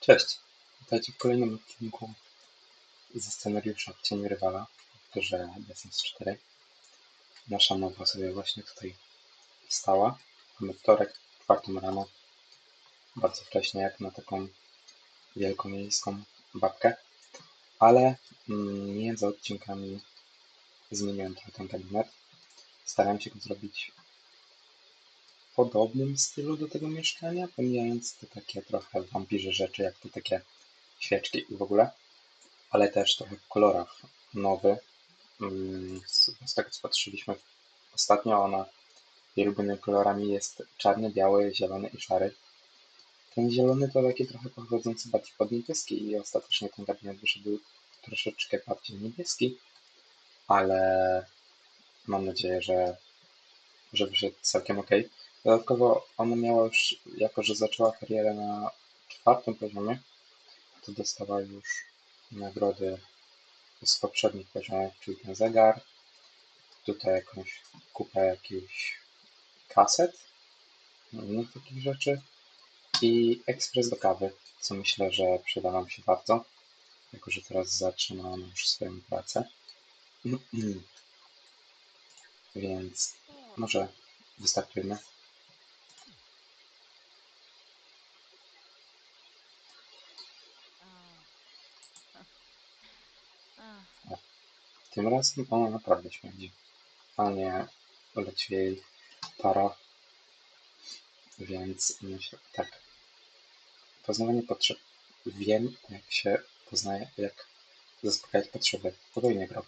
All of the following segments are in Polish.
Cześć, witajcie w kolejnym odcinku ze scenariusza w Cieniu Rywala w The Sims 4. Nasza nowa sobie właśnie tutaj stała. Mamy wtorek, czwartą rano, bardzo wcześnie jak na taką wielką miejską babkę, ale mm, między odcinkami zmieniłem trochę ten gabinet. Starałem się go zrobić podobnym stylu do tego mieszkania, pomijając te takie trochę wampirze rzeczy, jak te takie świeczki i w ogóle, ale też trochę w kolorach nowy. Mm, Z, z tego co patrzyliśmy ostatnio, ona jej kolorami jest czarny, biały, zielony i szary. Ten zielony to taki trochę pochodzący bardziej pod niebieski i ostatecznie ten gabinet wyszedł troszeczkę bardziej niebieski, ale mam nadzieję, że, że wyszedł całkiem ok. Dodatkowo ona miała już, jako że zaczęła karierę na czwartym poziomie, to dostała już nagrody z poprzednich poziomów, czyli ten zegar, tutaj jakąś kupę jakichś kaset, no innych takich rzeczy i ekspres do kawy, co myślę, że przyda nam się bardzo, jako że teraz zaczynamy już swoją pracę. Więc może wystartujmy. Tym razem ona naprawdę śmierdzi, a nie leci jej para. Więc myślę, tak. Poznawanie potrzeb. Wiem, jak się poznaje, jak zaspokajać potrzeby. Podwójnie krok.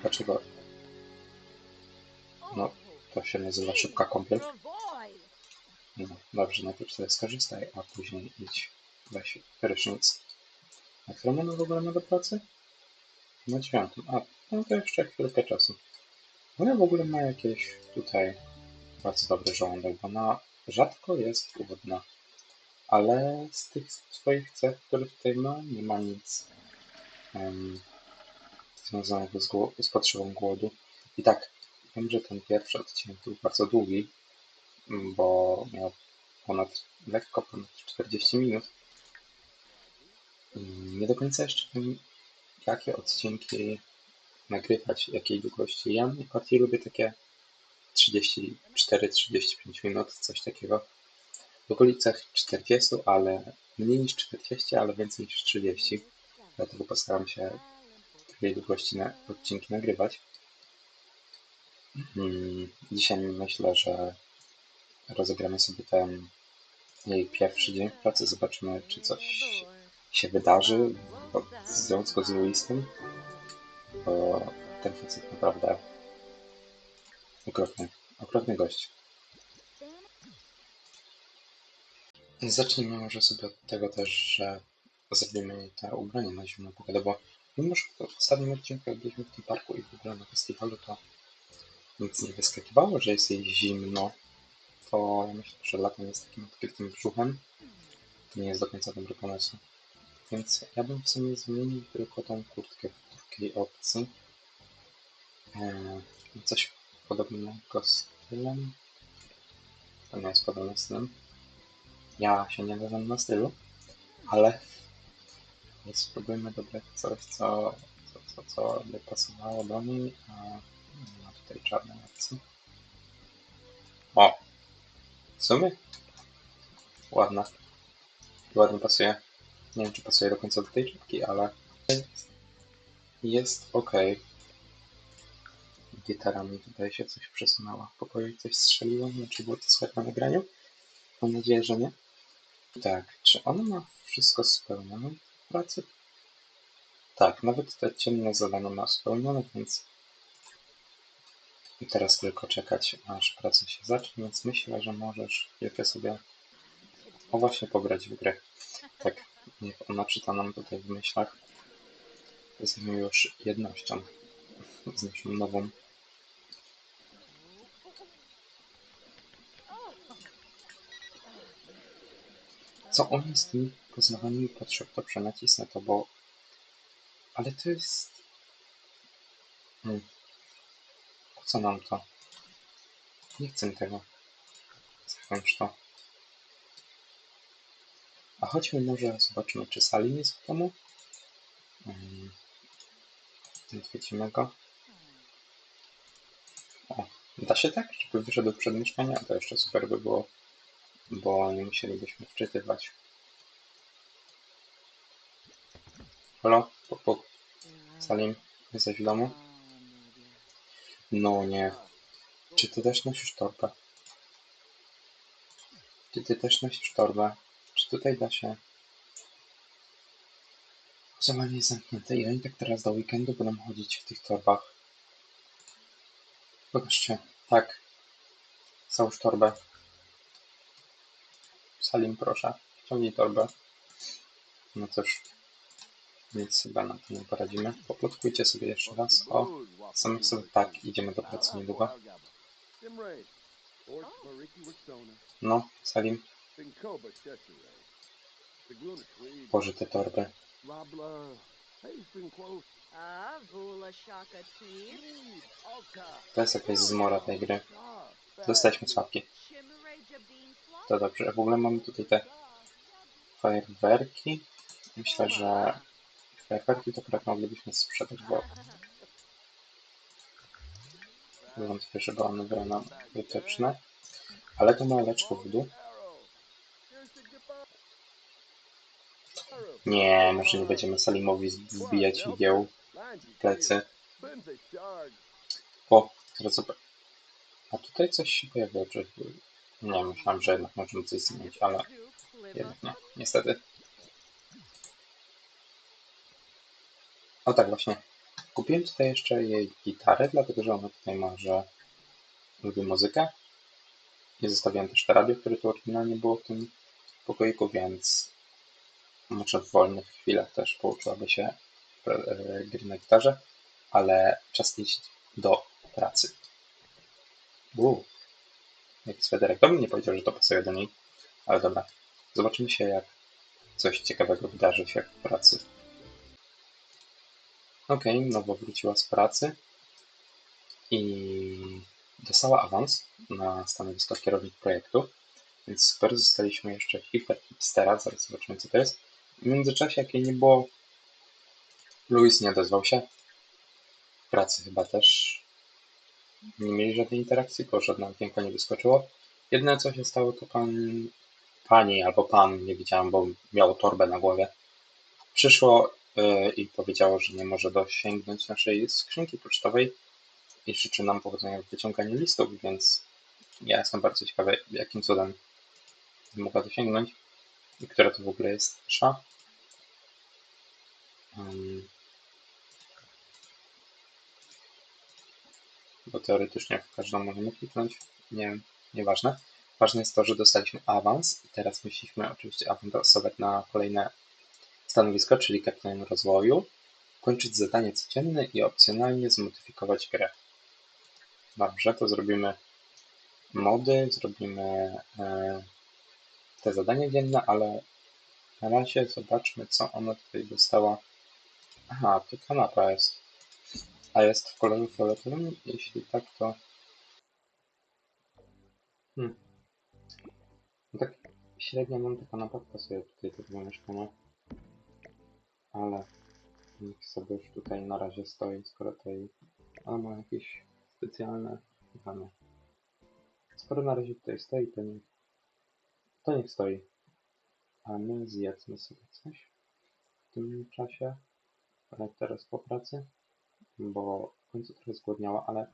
Dlaczego? No, to się nazywa szybka kąpiel. No, dobrze, najpierw sobie skorzystaj, a później idź weź prysznic. A którą mamy w ogóle ma do pracy? Na dziewiątym. A, no to jeszcze chwilkę czasu. Ona w ogóle ma jakieś tutaj bardzo dobry żołądek, bo ona rzadko jest głodna. Ale z tych swoich cech, które tutaj ma, nie ma nic um, związanego z, z potrzebą głodu. I tak, wiem, że ten pierwszy odcinek był bardzo długi, bo miał ponad, lekko ponad 40 minut. I nie do końca jeszcze wiem, jakie odcinki nagrywać, jakiej długości. Ja najbardziej lubię takie 34-35 minut, coś takiego. W okolicach 40, ale mniej niż 40, ale więcej niż 30. Dlatego postaram się takiej długości na odcinki nagrywać. Mm, Dzisiaj myślę, że rozegramy sobie ten jej pierwszy dzień w pracy. Zobaczymy, czy coś się wydarzy w związku z Luisem, bo ten facet naprawdę okropny, okropny gość. Zacznijmy może sobie od tego też, że zrobimy te ubrania na zimną pogodę, bo mimo, że w ostatnim odcinku jak byliśmy w tym parku i w ogóle na festiwalu, to nic nie wyskakiwało, że jest jej zimno, to ja myślę, że latem jest takim odkrytym brzuchem. To nie jest do końca dobry pomysł. Więc ja bym w sumie zmienił tylko tą kurtkę w takiej opcji. Eee, coś podobnego stylem. To nie jest podobne stylem. Ja się nie nazywam na stylu, ale spróbujmy dobrać coś, co, co, co, co by pasowało do niej, a nie ma tutaj czarnej opcji. O! W sumie? Ładna. Ładnie pasuje. Nie wiem, czy pasuje do końca do tej czapki, ale jest, ok. Gitarami tutaj się coś przesunęło. W pokoju coś strzeliło. Nie wiem, czy było to słychać na nagraniu. Mam nadzieję, że nie. Tak, czy ona ma wszystko spełnione w pracy? Tak, nawet te ciemne zadania ma spełnione, więc i teraz tylko czekać, aż praca się zacznie, więc myślę, że możesz chwilkę sobie o właśnie pograć w grę. Tak, niech ona czyta nam tutaj w myślach nią już jednością, z naszą nową. Co oni z tymi poznawanymi potrzeb? Dobrze, nacisnę to, bo... Ale to jest... Hmm. Po co nam to? Nie chcę tego. Zakończ to. A chodźmy może zobaczymy, czy Salim jest w domu. Mm. Odwiedzimy go. O, da się tak, żeby wyszedł przed mieszkanie? To jeszcze super by było, bo nie musielibyśmy wczytywać. Halo? Puk, puk. Salim, jesteś w domu? No nie. Czy ty też nosisz torbę? Czy ty też nosisz torbę? Czy tutaj da się... Głosowanie jest zamknięte i oni tak teraz do weekendu będą chodzić w tych torbach. Pokażcie. Tak. Załóż torbę. Salim, proszę. Ściągnij torbę. No cóż. Nic chyba na to nie poradzimy. Poplotkujcie sobie jeszcze raz. O, samych sobie tak. Idziemy do pracy niedługo. No, Salim. Boże, te torby. To jest jakaś zmora tej gry. Dostaliśmy sławki. To dobrze. W ogóle mamy tutaj te fajerwerki. Myślę, że fajerwerki to akurat moglibyśmy sprzedać, bo wątpię, żeby one były nam wytyczne. Ale to małe leczko wodu. Nie, może nie będziemy Salimowi wbijać igieł w plecy. O, teraz. A tutaj coś się pojawiło, czy... Nie, myślałem, że jednak możemy coś zmienić, ale jednak nie, niestety. O tak, właśnie. Kupiłem tutaj jeszcze jej gitarę, dlatego że ona tutaj ma, że lubi muzykę. I zostawiłem też te radio, które tu oryginalnie było w tym pokoiku, więc może w wolnych chwilach też pouczyłaby się e, gry na gitarze, ale czas iść do pracy. Uuu, jaki swederek. To bym nie powiedział, że to pasuje do niej, ale dobra. Zobaczymy się, jak coś ciekawego wydarzy się w pracy. Ok, nowo wróciła z pracy i dostała awans na stanowisko kierownik projektu, więc super. Zostaliśmy jeszcze hiper hipstera, zaraz zobaczymy co to jest. W międzyczasie, jak jej nie było, Luis nie odezwał się. W pracy chyba też nie mieli żadnej interakcji, bo żadne okienko nie wyskoczyło. Jedyne co się stało, to pan, pani albo pan, nie widziałem, bo miał torbę na głowie, przyszło yy, i powiedziało, że nie może dosięgnąć naszej skrzynki pocztowej i życzy nam powodzenia w wyciąganiu listów, więc ja jestem bardzo ciekawy, jakim cudem mogła dosięgnąć i która to w ogóle jest nasza. Um, bo teoretycznie w każdą możemy kliknąć. Nie nieważne. Ważne jest to, że dostaliśmy awans i teraz myślimy oczywiście awansować na kolejne stanowisko, czyli kapitan rozwoju, kończyć zadanie codzienne i opcjonalnie zmodyfikować grę. Dobrze, to zrobimy mody, zrobimy e, te zadania dzienne, ale na razie zobaczmy, co ona tutaj dostała. Aha, to kanapa jest. A jest w kolorze fioletowym? Jeśli tak, to... Hmm. No tak średnio nam ta kanapa pasuje tutaj do tego mieszkania. Ale niech sobie już tutaj na razie stoi, skoro tutaj ona ma jakieś specjalne ramy. Skoro na razie tutaj stoi, to niech, to niech stoi. A my zjedzmy sobie coś w tym czasie. Teraz po pracy bo w końcu trochę zgłodniała, ale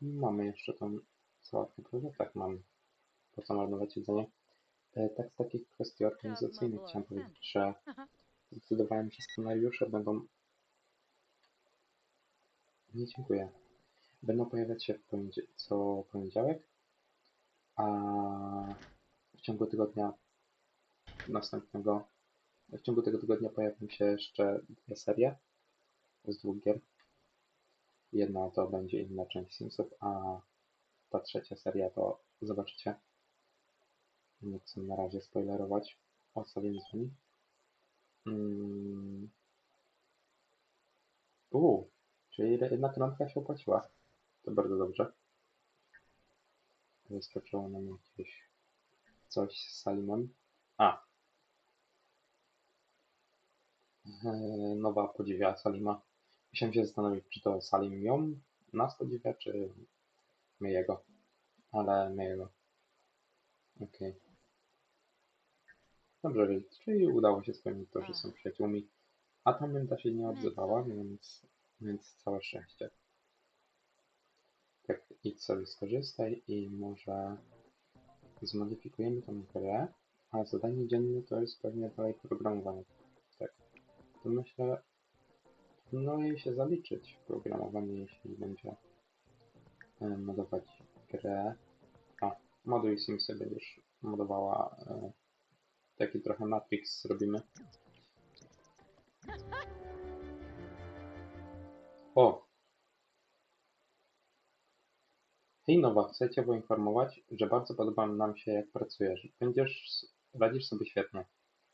mamy jeszcze tą sałatkę, prawda? Tak, mamy. Po co marnować jedzenie? E, tak z takich kwestii organizacyjnych chciałem powiedzieć, że zdecydowałem się scenariusze będą... Nie, dziękuję. Będą pojawiać się w poniedzie co poniedziałek, a w ciągu tygodnia następnego, w ciągu tego tygodnia pojawią się jeszcze dwie serie z dwóch gier. Jedna to będzie inna część Simsów, a ta trzecia seria to zobaczycie. Nie chcę na razie spoilerować. O sobie nie dzwoni. Mm. Uuu, czyli jedna randka się opłaciła. To bardzo dobrze. Wyskoczyło nam jakieś coś z Salimem. A, e, nowa podziwia Salima. Musiałem się zastanowić, czy to Salim ją nas podziwia, czy my jego. Ale my jego. Okej. Dobrze wiedzieć, czyli udało się spełnić to, że są przyjaciółmi. A ta Mynta się nie odzywała, więc, więc całe szczęście. Tak, idź sobie skorzystaj i może zmodyfikujemy tą grę, a zadanie dzienne to jest pewnie dalej programowanie. Tak. To myślę, no i się zaliczyć programowanie, jeśli będzie e, modować grę. A, moduj Sim sobie już modowała e, taki trochę Matrix zrobimy. O! Hej Nowa, chcę Cię poinformować, że bardzo podoba nam się jak pracujesz. Będziesz, radzisz sobie świetnie.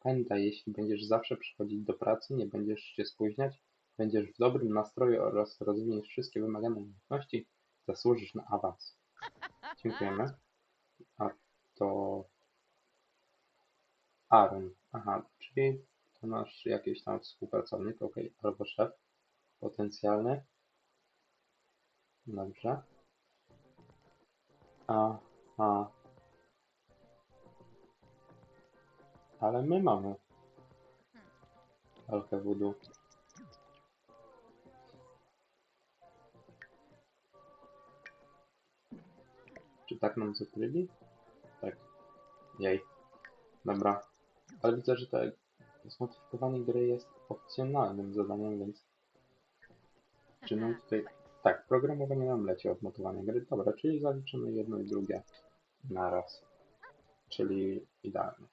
Pamiętaj, jeśli będziesz zawsze przychodzić do pracy, nie będziesz się spóźniać, będziesz w dobrym nastroju oraz rozwiniesz wszystkie wymagane umiejętności, zasłużysz na awans. Dziękujemy. A to Aaron. Aha, czyli to nasz jakiś tam współpracownik, ok, albo szef potencjalny. Dobrze. Aha. Ale my mamy Alkę Voodoo. Czy tak nam zakryli? Tak. Jej. Dobra. Ale widzę, że to zmodyfikowanie gry jest opcjonalnym zadaniem, więc czy nam tutaj... Tak, programowanie nam leci odnotowanie gry. Dobra, czyli zaliczymy jedno i drugie naraz. Czyli idealnie.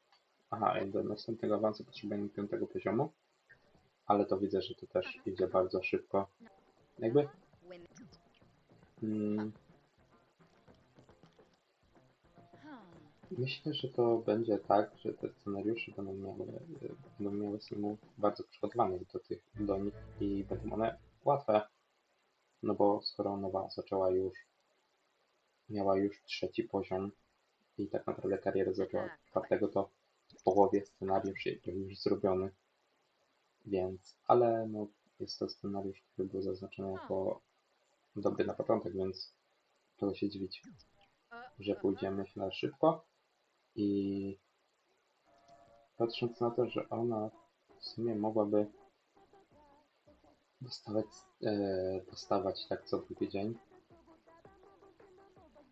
Aha, i do następnego awansu potrzebujemy piątego poziomu. Ale to widzę, że to też idzie bardzo szybko. Jakby... Mm, Myślę, że to będzie tak, że te scenariusze będą miały, będą miały bardzo przygotowanych do tych, do nich i będą one łatwe. No bo skoro nowa zaczęła już, miała już trzeci poziom i tak naprawdę karierę zaczęła od czwartego, to w połowie scenariusz jest już zrobiony. Więc, ale no, jest to scenariusz, który był zaznaczony jako dobry na początek, więc czego się dziwić, że pójdzie myślę szybko. I patrząc na to, że ona w sumie mogłaby dostawać, e, dostawać tak co drugi dzień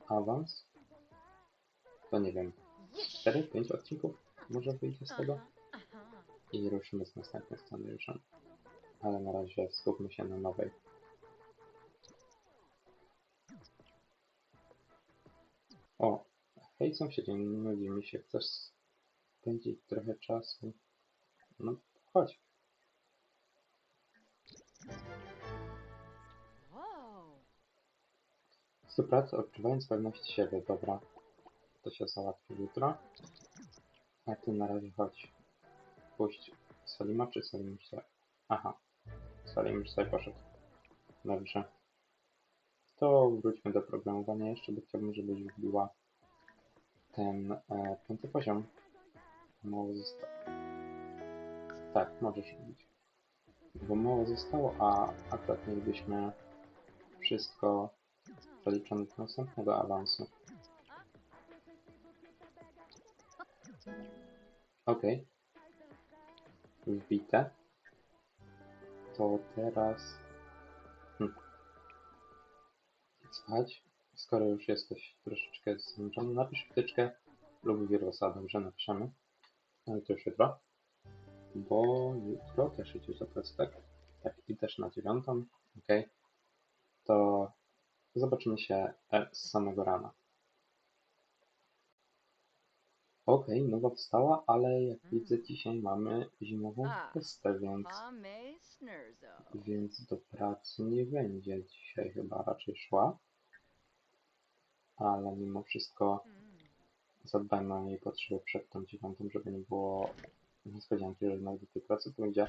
awans, to nie wiem, 4-5 odcinków może wyjdzie z tego i ruszymy z następnym scenariuszem. Ale na razie skupmy się na nowej. O, hej sąsiedzie, nudzi mi się, chcesz spędzić trochę czasu? No, chodź. Współpraca odczuwając pewność siebie, dobra. To się załatwi jutro. A ty na razie chodź. Puść Salima czy Salim sobie... Aha. Salim już sobie poszedł. Dobrze. To wróćmy do programowania jeszcze, bo chciałbym, żebyś wbiła ten e, piąty poziom. Mało zostało. Tak, możesz robić. Bo mało zostało, a akurat mielibyśmy wszystko do następnego awansu. Ok. Wbite. To teraz... Hm. Spać. Skoro już jesteś troszeczkę zmęczony, napisz wtyczkę lub wirusa. Dobrze, napiszemy. Ale to już jutro. Bo jutro też idziesz do pracy, tak? Tak, i też na dziewiątą. Ok. To zobaczymy się e, z samego rana. Okej, nowa wstała, ale jak widzę dzisiaj mamy zimową A. festę, więc, więc do pracy nie będzie dzisiaj chyba raczej szła. Ale mimo wszystko Mm. zadbajmy o jej potrzeby przed tą dziewiątą, żeby nie było niespodzianki, że jednak do tej pracy pójdzie.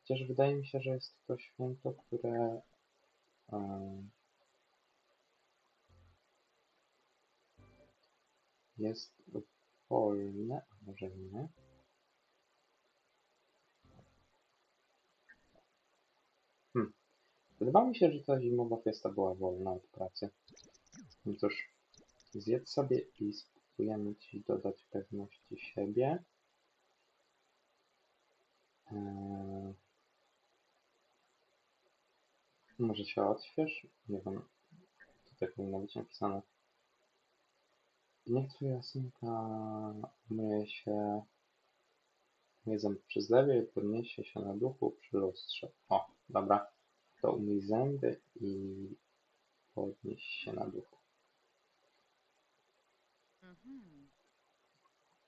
Chociaż wydaje mi się, że jest to święto, które jest wolne, a może nie. Hmm. Wydawało mi się, że ta zimowa fiesta była wolna od pracy. No cóż, zjedz sobie i spróbujemy Ci dodać pewności siebie. Eee... Może się odśwież? Nie wiem, tutaj powinno być napisane. Niech twoja synka umyje się zęby przy zlewie i podniesie się na duchu przy lustrze. O, dobra. To umyj zęby i podnieś się na duchu. Mhm.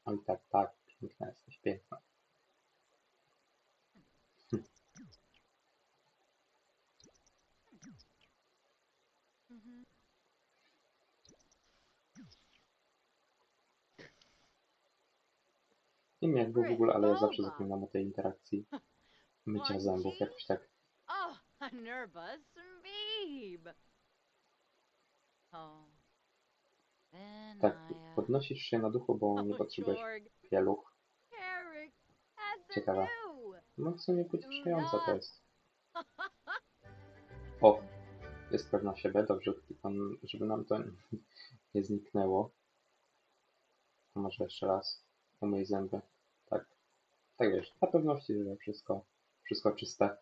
Oj tak, tak, piękna jesteś, piękna. Nie wiem jak było w ogóle, ale ja zawsze zapominam o tej interakcji mycia zębów, jakoś tak. Oh, a nervous beeb. Oh. Tak, uh, podnosisz się na duchu, bo nie oh, potrzebujesz Jorg, pieluch. Ciekawe. new. No w sumie pocieszające to jest. O, jest pewna siebie, dobrze, żeby nam to nie zniknęło. A może jeszcze raz, umyj zęby. Tak, wiesz, dla pewności, że wszystko, wszystko czyste.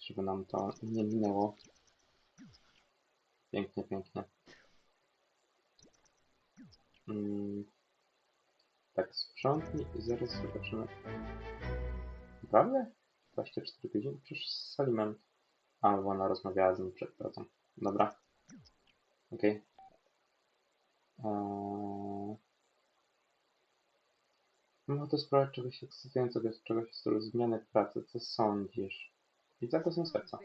Żeby nam to nie minęło. Pięknie, pięknie. Mm. Tak, sprzątnij i zaraz zobaczymy. Naprawdę? 24 godziny? Przecież z Salimem. A, bo ona rozmawiała z nim przed pracą. Dobra. Okej. Eee... No to sprawia czegoś ekscytującego, czegoś w stylu zmiany pracy. Co sądzisz? I za to są serca.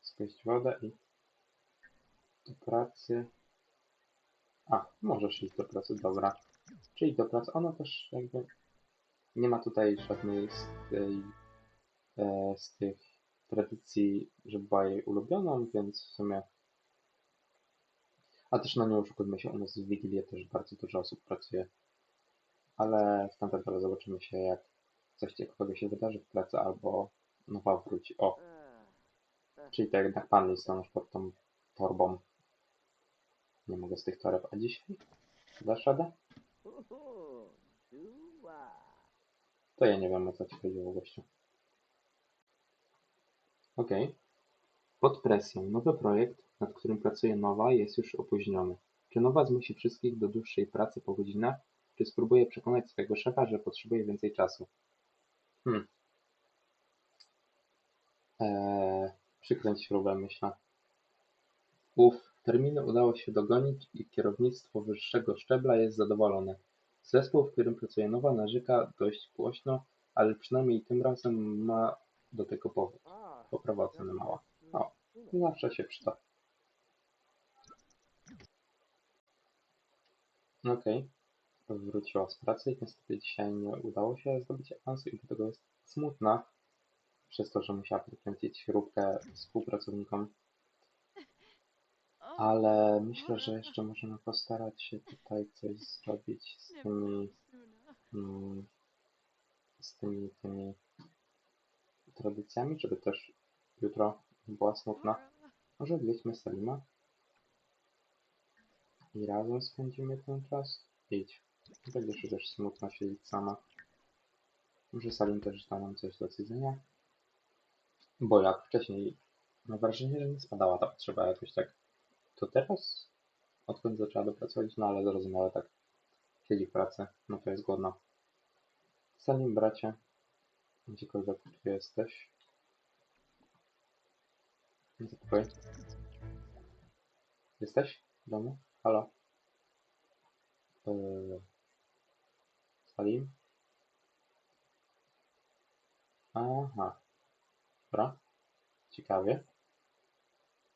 Spójść wodę i do pracy. A, możesz iść do pracy, dobra. Czyli do pracy. Ona też jakby nie ma tutaj żadnej z, tej, e, z tych tradycji, że była jej ulubioną, więc w sumie. A też na nie oszukujmy się, u nas w Wigilię też bardzo dużo osób pracuje. Ale razie zobaczymy się, jak coś ciekawego się wydarzy w pracy, albo nowa wróci. O, Czyli to jednak pan jest stanął pod tą torbą. Nie mogę z tych toreb. A dzisiaj? Dasz radę? To ja nie wiem o co ci chodziło, gościu. Okej. Pod presją. Nowy projekt, nad którym pracuje Nowa, jest już opóźniony. Czy Nowa zmusi wszystkich do dłuższej pracy po godzinach, czy spróbuje przekonać swojego szefa, że potrzebuje więcej czasu? Hmm. Eee, przykręć śrubę, myślę. Uf, terminy udało się dogonić i kierownictwo wyższego szczebla jest zadowolone. Zespół, w którym pracuje Nowa, narzeka dość głośno, ale przynajmniej tym razem ma do tego powód. Poprawa oceny mała. O, zawsze się przyda. Okej. Wróciła z pracy i niestety dzisiaj nie udało się zdobyć awansu i dlatego jest smutna przez to, że musiała przykręcić śrubkę współpracownikom. Ale myślę, że jeszcze możemy postarać się tutaj coś zrobić z tymi, mm, z tymi, tymi tradycjami, żeby też jutro była smutna. Może odwiedźmy Salima i razem spędzimy ten czas. Idź. Nie Będziesz też smutno siedzieć sama. Może Salim też da nam coś do zjedzenia. Bo jak wcześniej mam wrażenie, że nie spadała ta potrzeba jakoś tak. To teraz, odkąd zaczęła dopracować, no ale zrozumiałe tak. Siedzi w pracy, no to jest głodna. Salim, bracie, gdziekolwiek tu jesteś. Jesteś w domu? Halo? Yy... Salim? Aha. Dobra. Ciekawie.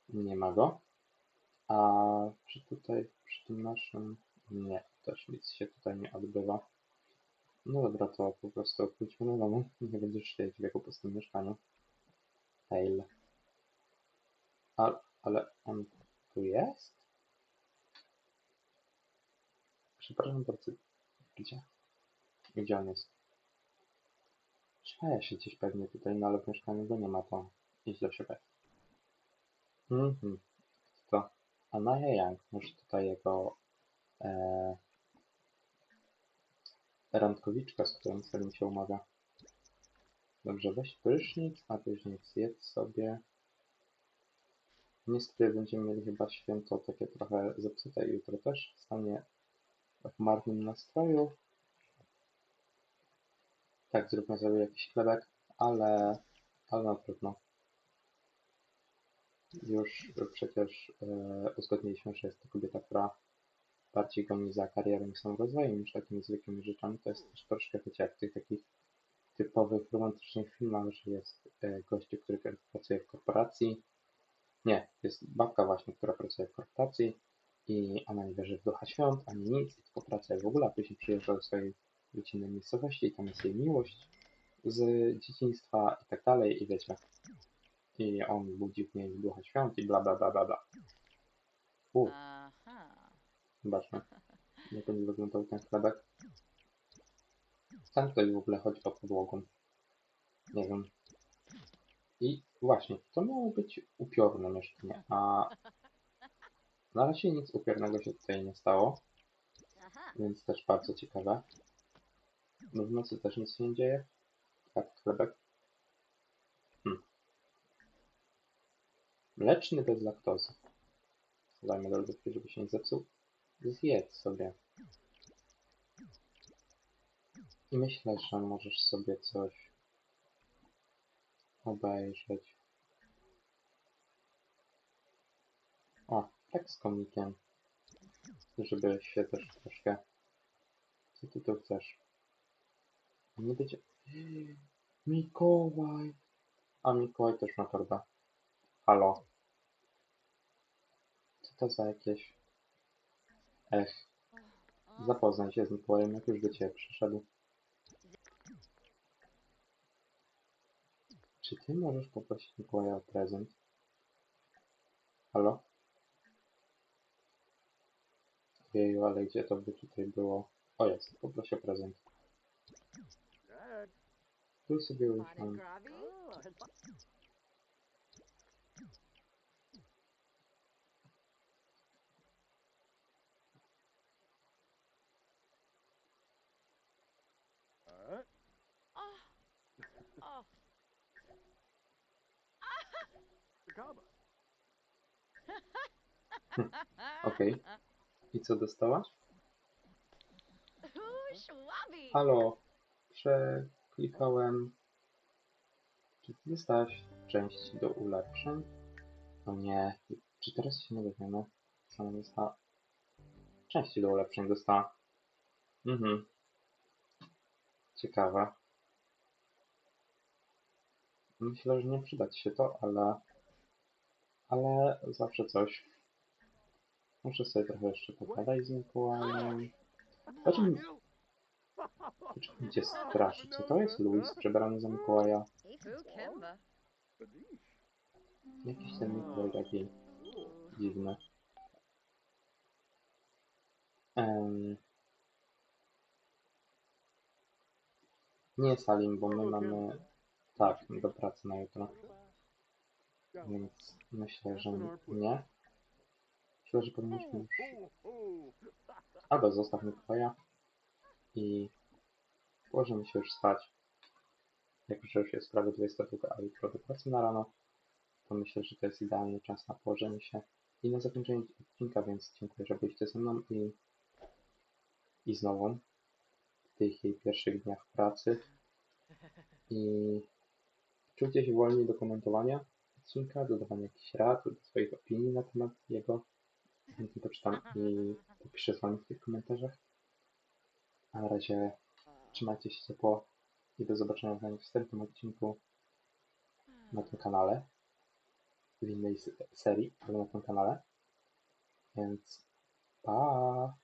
Nie ma go. A czy tutaj przy tym naszym... Nie, też nic się tutaj nie odbywa. No dobra, to po prostu pójdźmy do domu. Nie będziesz siedzieć w jego pustym mieszkaniu. Fail. A, ale on tu jest? Przepraszam bardzo. Gdzie? Gdzie on jest? Śmieje się gdzieś pewnie tutaj, no ale w mieszkaniu go nie ma, to idź do siebie. Mhm. To Anaya Young, może tutaj jego e, randkowiczka, z którą Salim się umawia. Dobrze, weź prysznic, a później zjedz sobie. Niestety będziemy mieli chyba święto takie trochę zepsute jutro też. Stanie w marnym nastroju. Tak, zróbmy sobie jakiś chlebek, ale, ale no trudno. Już przecież e, uzgodniliśmy, że jest to kobieta, która bardziej goni za karierą i samorozwojem niż takimi zwykłymi rzeczami. To jest też troszkę, wiecie, jak w tych takich typowych romantycznych filmach, że jest e, gościu, który pracuje w korporacji. Nie, jest babka właśnie, która pracuje w korporacji i ona nie wierzy w ducha świąt, ani nic, tylko pracuje w ogóle, a później przyjeżdża do swojej rodzinnej miejscowości i tam jest jej miłość z dzieciństwa i tak dalej i wiecie. I on budzi w niej ducha świąt i bla bla bla bla bla. U, Aha. zobaczmy, jak będzie wyglądał ten chlebek. Tam ktoś w ogóle chodzi pod podłogą. Nie wiem. I właśnie, to miało być upiorne mieszkanie, a na razie nic upiornego się tutaj nie stało, więc też bardzo ciekawe. No w nocy też nic się nie dzieje. Tak, chlebek. Hmm. Mleczny bez laktozy. Dajmy do lodówki, żeby się nie zepsuł. Zjedz sobie. I myślę, że możesz sobie coś obejrzeć. O, tak z komikiem. Żeby się też troszkę... Co ty tu chcesz? Nie będzie... Mikołaj! A Mikołaj też ma torbę. Halo. Co to za jakieś... Ech, zapoznaj się z Mikołajem, jak już do ciebie przyszedł. Czy ty możesz poprosić Mikołaja o prezent? Halo? Jeju, ale gdzie to by tutaj było? O jest, poproszę prezent. Tu sobie Body usiądź. grabby? I co dostałaś? Halo, przeklikałem. Czy ty dostałaś część do ulepszeń? O nie, czy teraz się nie dowiemy? Co ona dostała? Części do ulepszeń dostała. Mhm. Ciekawe. Myślę, że nie przyda ci się to, ale... Ale zawsze coś. Muszę sobie trochę jeszcze pogadać z Mikołajem. Czym Dlaczego cię straszy? Co to jest Louis przebrany za Mikołaja? Jakiś ten Mikołaj taki dziwny. Em, Nie Salim, bo my mamy tak do pracy na jutro, więc myślę, że nie. Myślę, że powinniśmy już... Albo zostaw Mikołaja i położymy się już spać. Jak już już jest prawie 22, a jutro do pracy na rano, to myślę, że to jest idealny czas na położenie się i na zakończenie odcinka, więc dziękuję, że byliście ze mną i, i znowu w tych jej pierwszych dniach pracy i czujcie się wolni do komentowania odcinka, dodawania jakichś rad, do swoich opinii na temat jego. Chętnie poczytam i popiszę z wami w tych komentarzach. A na razie trzymajcie się ciepło i do zobaczenia w następnym odcinku na tym kanale, w innej se- serii, ale na tym kanale. Więc pa!